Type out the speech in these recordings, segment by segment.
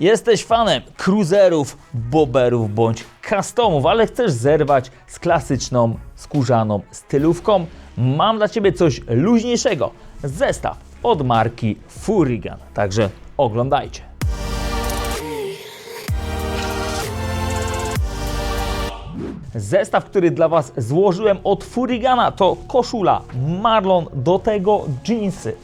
Jesteś fanem cruiserów, boberów bądź customów, ale chcesz zerwać z klasyczną, skórzaną stylówką? Mam dla Ciebie coś luźniejszego. Zestaw od marki Furigan. Także oglądajcie. Zestaw, który dla Was złożyłem od Furigana to koszula Marlon, do tego jeansy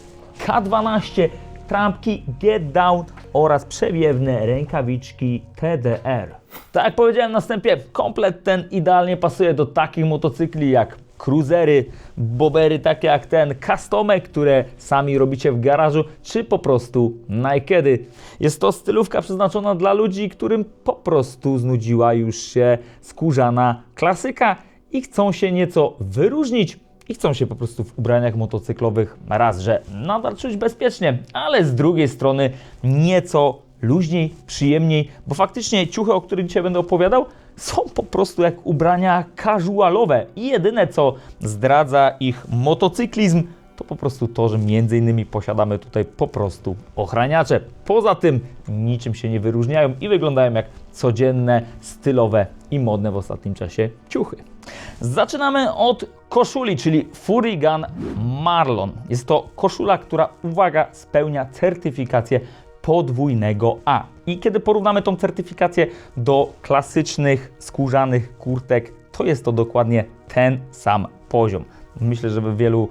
K12, trampki Get Down oraz przewiewne rękawiczki TDR. Tak jak powiedziałem na wstępie, komplet ten idealnie pasuje do takich motocykli jak cruisery, bobery takie jak ten, customek, które sami robicie w garażu, czy po prostu nakedy. Jest to stylówka przeznaczona dla ludzi, którym po prostu znudziła już się skórzana klasyka i chcą się nieco wyróżnić i chcą się po prostu w ubraniach motocyklowych raz, że nadal czuć bezpiecznie, ale z drugiej strony nieco luźniej, przyjemniej, bo faktycznie ciuchy, o których dzisiaj będę opowiadał, są po prostu jak ubrania casualowe. I jedyne co zdradza ich motocyklizm to po prostu to, że między innymi posiadamy tutaj po prostu ochraniacze. Poza tym niczym się nie wyróżniają i wyglądają jak codzienne, stylowe i modne w ostatnim czasie ciuchy. Zaczynamy od koszuli, czyli Furigan Marlon. Jest to koszula, która, uwaga, spełnia certyfikację podwójnego A. I kiedy porównamy tą certyfikację do klasycznych skórzanych kurtek, to jest to dokładnie ten sam poziom. Myślę, że by wielu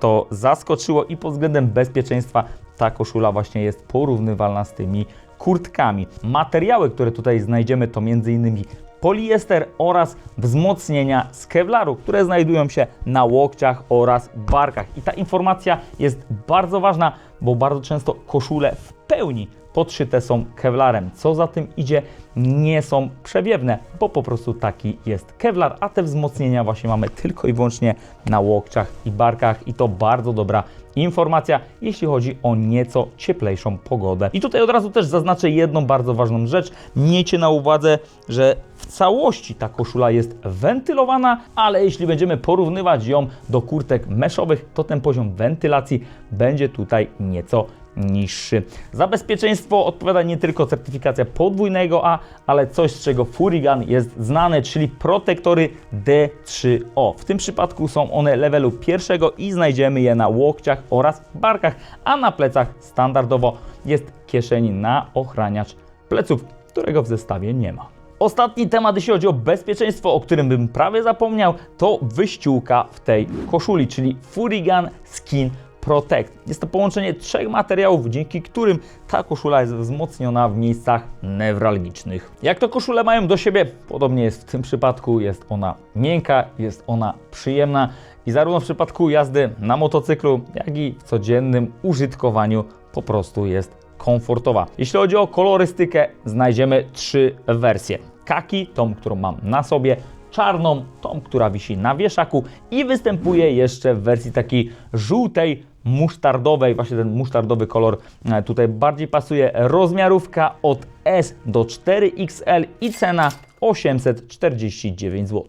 to zaskoczyło i pod względem bezpieczeństwa ta koszula właśnie jest porównywalna z tymi kurtkami. Materiały, które tutaj znajdziemy to m.in. poliester oraz wzmocnienia z kevlaru, które znajdują się na łokciach oraz barkach. I ta informacja jest bardzo ważna, bo bardzo często koszule w pełni podszyte są kevlarem. Co za tym idzie, nie są przewiewne, bo po prostu taki jest kevlar, a te wzmocnienia właśnie mamy tylko i wyłącznie na łokciach i barkach i to bardzo dobra informacja, jeśli chodzi o nieco cieplejszą pogodę. I tutaj od razu też zaznaczę jedną bardzo ważną rzecz. Miejcie na uwadze, że w całości ta koszula jest wentylowana, ale jeśli będziemy porównywać ją do kurtek meszowych, to ten poziom wentylacji będzie tutaj nieco niższy. Za bezpieczeństwo odpowiada nie tylko certyfikacja podwójnego A, ale coś, z czego Furigan jest znany, czyli protektory D3O. W tym przypadku są one levelu pierwszego i znajdziemy je na łokciach oraz barkach, a na plecach standardowo jest kieszeń na ochraniacz pleców, którego w zestawie nie ma. Ostatni temat, jeśli chodzi o bezpieczeństwo, o którym bym prawie zapomniał, to wyściółka w tej koszuli, czyli Furigan Skin Protect. Jest to połączenie trzech materiałów, dzięki którym ta koszula jest wzmocniona w miejscach newralgicznych. Jak to koszule mają do siebie? Podobnie jest w tym przypadku, jest ona miękka, jest ona przyjemna i zarówno w przypadku jazdy na motocyklu, jak i w codziennym użytkowaniu po prostu jest komfortowa. Jeśli chodzi o kolorystykę, znajdziemy trzy wersje. Kaki, tą, którą mam na sobie, czarną, tą, która wisi na wieszaku i występuje jeszcze w wersji takiej żółtej, musztardowej, właśnie ten musztardowy kolor e, tutaj bardziej pasuje. Rozmiarówka od S do 4XL i cena 849 zł.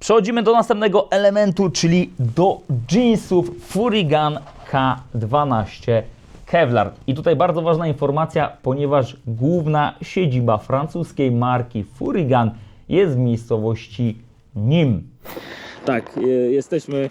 Przechodzimy do następnego elementu, czyli do jeansów Furigan K12 Kevlar. I tutaj bardzo ważna informacja, ponieważ główna siedziba francuskiej marki Furigan jest w miejscowości Nim. Tak, jesteśmy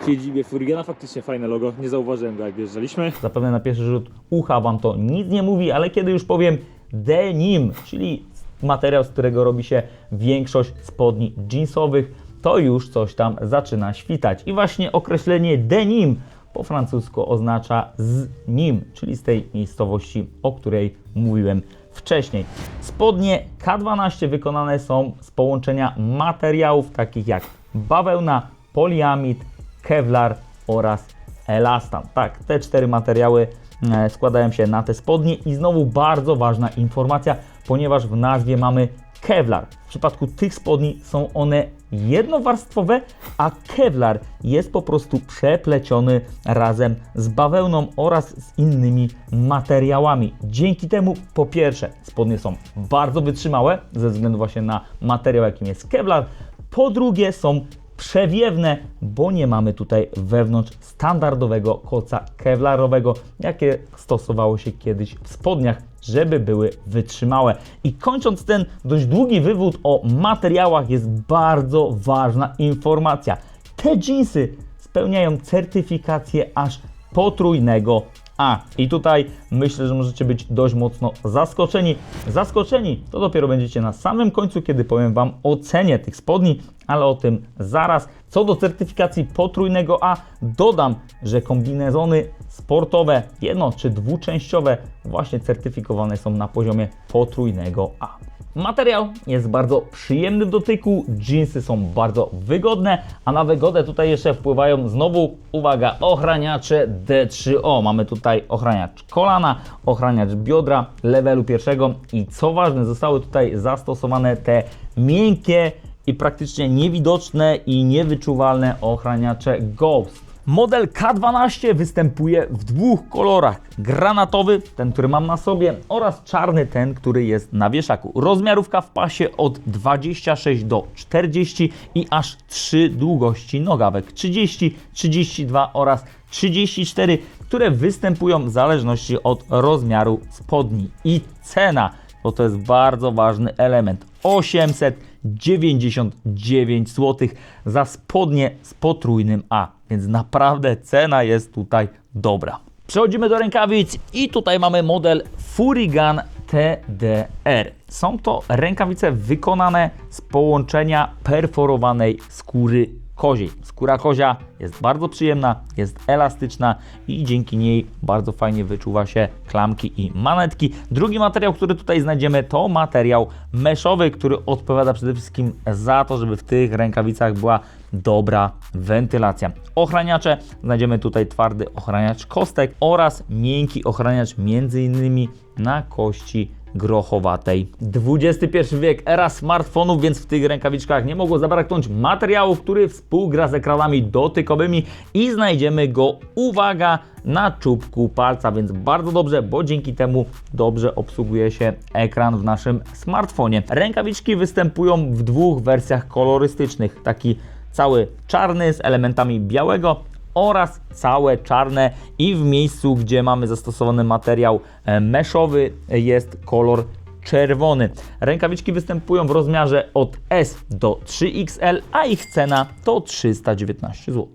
w siedzibie Furigana, faktycznie fajne logo, nie zauważyłem go jak wjeżdżaliśmy. Zapewne na pierwszy rzut ucha Wam to nic nie mówi, ale kiedy już powiem denim, czyli materiał, z którego robi się większość spodni jeansowych, to już coś tam zaczyna świtać. I właśnie określenie denim po francusku oznacza z nim, czyli z tej miejscowości, o której mówiłem wcześniej. Spodnie K12 wykonane są z połączenia materiałów takich jak bawełna, poliamid, kevlar oraz elastan. Tak, te cztery materiały e, składają się na te spodnie i znowu bardzo ważna informacja, ponieważ w nazwie mamy kevlar. W przypadku tych spodni są one jednowarstwowe, a kevlar jest po prostu przepleciony razem z bawełną oraz z innymi materiałami. Dzięki temu po pierwsze spodnie są bardzo wytrzymałe ze względu właśnie na materiał jakim jest kevlar, po drugie są przewiewne, bo nie mamy tutaj wewnątrz standardowego koca kevlarowego, jakie stosowało się kiedyś w spodniach żeby były wytrzymałe. I kończąc ten dość długi wywód o materiałach, jest bardzo ważna informacja. Te jeansy spełniają certyfikację aż potrójnego A. I tutaj myślę, że możecie być dość mocno zaskoczeni. Zaskoczeni to dopiero będziecie na samym końcu, kiedy powiem Wam o cenie tych spodni, ale o tym zaraz. Co do certyfikacji potrójnego A, dodam, że kombinezony sportowe, jedno czy dwuczęściowe, właśnie certyfikowane są na poziomie potrójnego A. Materiał jest bardzo przyjemny w dotyku, jeansy są bardzo wygodne, a na wygodę tutaj jeszcze wpływają znowu, uwaga, ochraniacze D3O. Mamy tutaj ochraniacz kolana, ochraniacz biodra levelu pierwszego i co ważne, zostały tutaj zastosowane te miękkie i praktycznie niewidoczne i niewyczuwalne ochraniacze Ghost. Model K12 występuje w dwóch kolorach. Granatowy, ten, który mam na sobie, oraz czarny, ten, który jest na wieszaku. Rozmiarówka w pasie od 26 do 40 i aż 3 długości nogawek 30, 32 oraz 34, które występują w zależności od rozmiaru spodni. I cena, bo to jest bardzo ważny element. 899 zł za spodnie z potrójnym A, więc naprawdę cena jest tutaj dobra. Przechodzimy do rękawic i tutaj mamy model Furigan TDR. Są to rękawice wykonane z połączenia perforowanej skóry koziej. Skóra kozia jest bardzo przyjemna, jest elastyczna i dzięki niej bardzo fajnie wyczuwa się klamki i manetki. Drugi materiał, który tutaj znajdziemy, to materiał meszowy, który odpowiada przede wszystkim za to, żeby w tych rękawicach była dobra wentylacja. Ochraniacze, znajdziemy tutaj twardy ochraniacz kostek oraz miękki ochraniacz między innymi na kości grochowatej. XXI wiek, era smartfonów, więc w tych rękawiczkach nie mogło zabraknąć materiału, który współgra z ekranami dotykowymi i znajdziemy go, uwaga, na czubku palca, więc bardzo dobrze, bo dzięki temu dobrze obsługuje się ekran w naszym smartfonie. Rękawiczki występują w dwóch wersjach kolorystycznych, taki cały czarny z elementami białego oraz całe czarne i w miejscu, gdzie mamy zastosowany materiał e, meszowy jest kolor czerwony. Rękawiczki występują w rozmiarze od S do 3XL, a ich cena to 319 zł.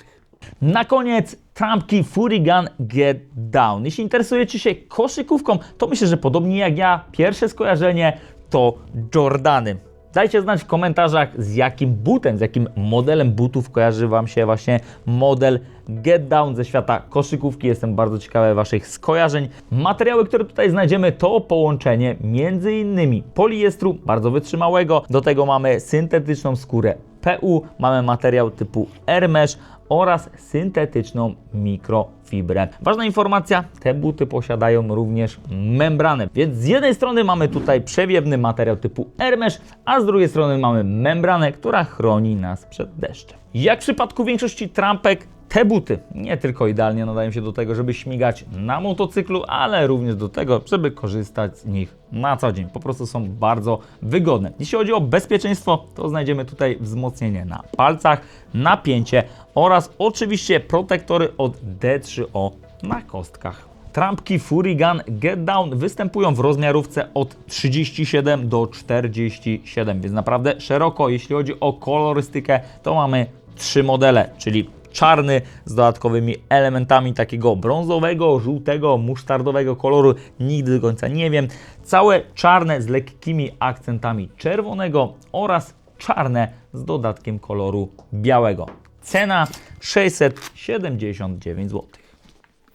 Na koniec trampki Furigan Get Down. Jeśli interesujecie się koszykówką, to myślę, że podobnie jak ja, pierwsze skojarzenie to Jordany. Dajcie znać w komentarzach, z jakim butem, z jakim modelem butów kojarzy Wam się właśnie model Get Down ze świata koszykówki. Jestem bardzo ciekawy Waszych skojarzeń. Materiały, które tutaj znajdziemy, to połączenie między innymi poliestru, bardzo wytrzymałego. Do tego mamy syntetyczną skórę PU, mamy materiał typu Hermesh oraz syntetyczną mikrofibrę. Ważna informacja, te buty posiadają również membranę, więc z jednej strony mamy tutaj przewiewny materiał typu Hermesh, a z drugiej strony mamy membranę, która chroni nas przed deszczem. Jak w przypadku większości trampek, te buty nie tylko idealnie nadają się do tego, żeby śmigać na motocyklu, ale również do tego, żeby korzystać z nich na co dzień. Po prostu są bardzo wygodne. Jeśli chodzi o bezpieczeństwo, to znajdziemy tutaj wzmocnienie na palcach, napięcie oraz oczywiście protektory od D3O na kostkach. Trampki Furigan Get Down występują w rozmiarówce od 37 do 47, więc naprawdę szeroko. Jeśli chodzi o kolorystykę, to mamy trzy modele, czyli czarny z dodatkowymi elementami takiego brązowego, żółtego, musztardowego koloru, nigdy do końca nie wiem. Całe czarne z lekkimi akcentami czerwonego oraz czarne z dodatkiem koloru białego. Cena 679 zł.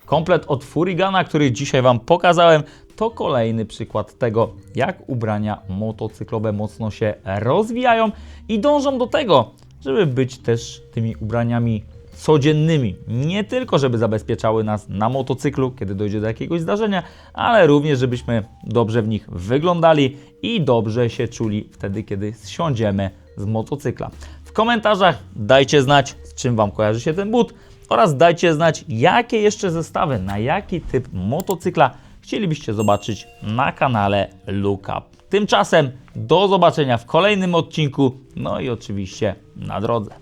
Komplet od Furigana, który dzisiaj Wam pokazałem, to kolejny przykład tego, jak ubrania motocyklowe mocno się rozwijają i dążą do tego, żeby być też tymi ubraniami codziennymi. Nie tylko, żeby zabezpieczały nas na motocyklu, kiedy dojdzie do jakiegoś zdarzenia, ale również, żebyśmy dobrze w nich wyglądali i dobrze się czuli wtedy, kiedy zsiądziemy z motocykla. W komentarzach dajcie znać, z czym Wam kojarzy się ten but oraz dajcie znać, jakie jeszcze zestawy, na jaki typ motocykla chcielibyście zobaczyć na kanale Lookup. Tymczasem do zobaczenia w kolejnym odcinku, no i oczywiście na drodze.